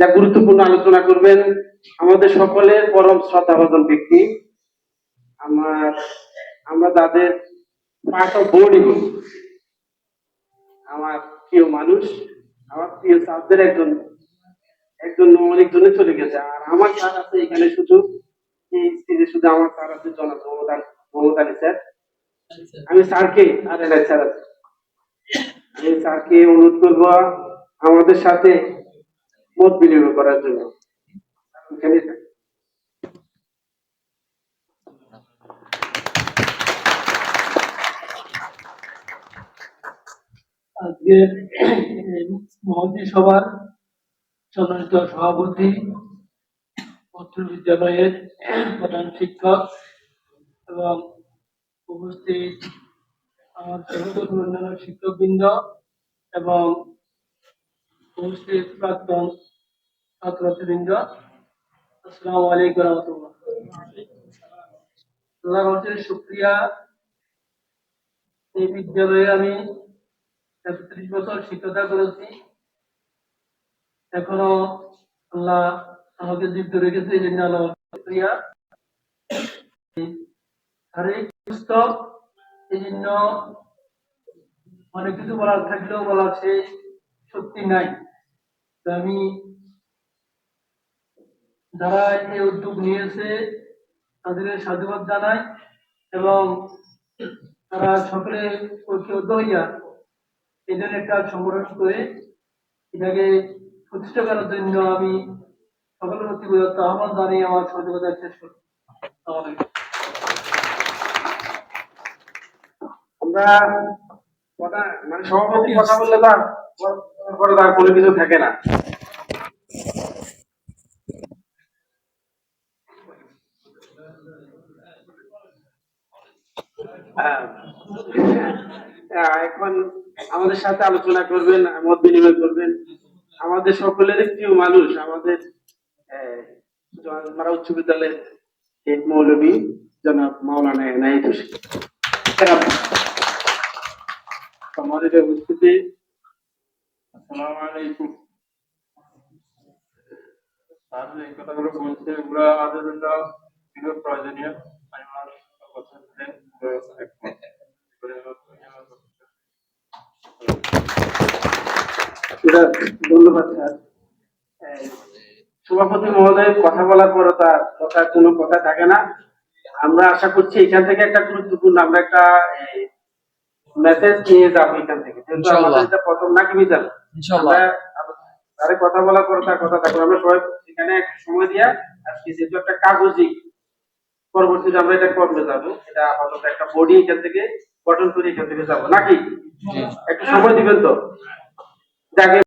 যা গুরুত্বপূর্ণ আলোচনা করবেন, আমাদের সকলের পরম শ্রদ্ধাভাজন ব্যক্তি, আমার, আমরা তাদের পার্ট অফ বোর্ডই বলি। আমার প্রিয় মানুষ, আমার প্রিয় স্যারদের একজন একজন অনেকজনে চলে গেছে, আর আমার স্যার আছে এখানে শুধু, এই শুধু আমার স্যার আছে, জনাব আলী মোহাম্মদ স্যার। আমি স্যারকে, আর স্যার আছে। আমি স্যারকে অনুরোধ করব, আমাদের সাথে মত বিনিময় করার জন্য। সভাপতি বিদ্যালয়ের প্রধান শিক্ষক এবং উপস্থিত শিক্ষকবৃন্দ এবং উপস্থিত প্রাক্তন ছাত্রছাত্রীবৃন্দ আমি একত্রিশ বছর শিক্ষকতা করেছি। এখনও আল্লাহ আমাকে জীবিত রেখেছে, এই জন্য আল্লাহ শুক্রিয়া শারীরিক সুস্থ, এই জন্য অনেক কিছু বলার থাকলেও বলার সে শক্তি নাই। আমি যারা এই উদ্যোগ নিয়েছে তাদের সাধুবাদ জানাই এবং তারা সকলে ঐক্যবদ্ধ হইয়া এদের একটা সংগঠন করে এটাকে প্রতিষ্ঠা করার জন্য আমি সকলের প্রতি আহ্বান জানিয়ে আমার সহযোগিতা শেষ করি আমরা মানে সভাপতি কথা বললে আর পরে তার কোনো কিছু থাকে না। এখন আমাদের সাথে আলোচনা করবেন, মত বিনিময় করবেন। আমাদের সকলের প্রিয় মানুষ, আমাদের উচ্চ বিদ্যালয়ের হেড মৌলবী জনাব মাওলানা এনায়েত হোসেন। সম্মানিত উপস্থিতি। আসসালামু আলাইকুম। স্যার যে কথাগুলো বলছে এগুলো জন্য প্রয়োজনীয় আমি আমার কথা সাথে একমত। এটা ধন্যবাদ স্যার। সভাপতি কথা বলার পরে তার কথা কোনো কথা থাকে না। আমরা আশা করছি এখান থেকে একটা গুরুত্বপূর্ণ আমরা একটা মেসেজ নিয়ে যাব এখান থেকে। যেহেতু আমাদের এটা প্রথম নাকি তারে কথা বলার পরে তার কথা থাকবে আমরা সবাই এখানে একটু সময় দিয়া আজকে যেহেতু একটা কাগজি পরবর্তীতে আমরা এটা কমে যাব? এটা আপাতত একটা বডি এখান থেকে গঠন করে এখান থেকে যাব। নাকি। একটু সময় দিবেন তো? যাকে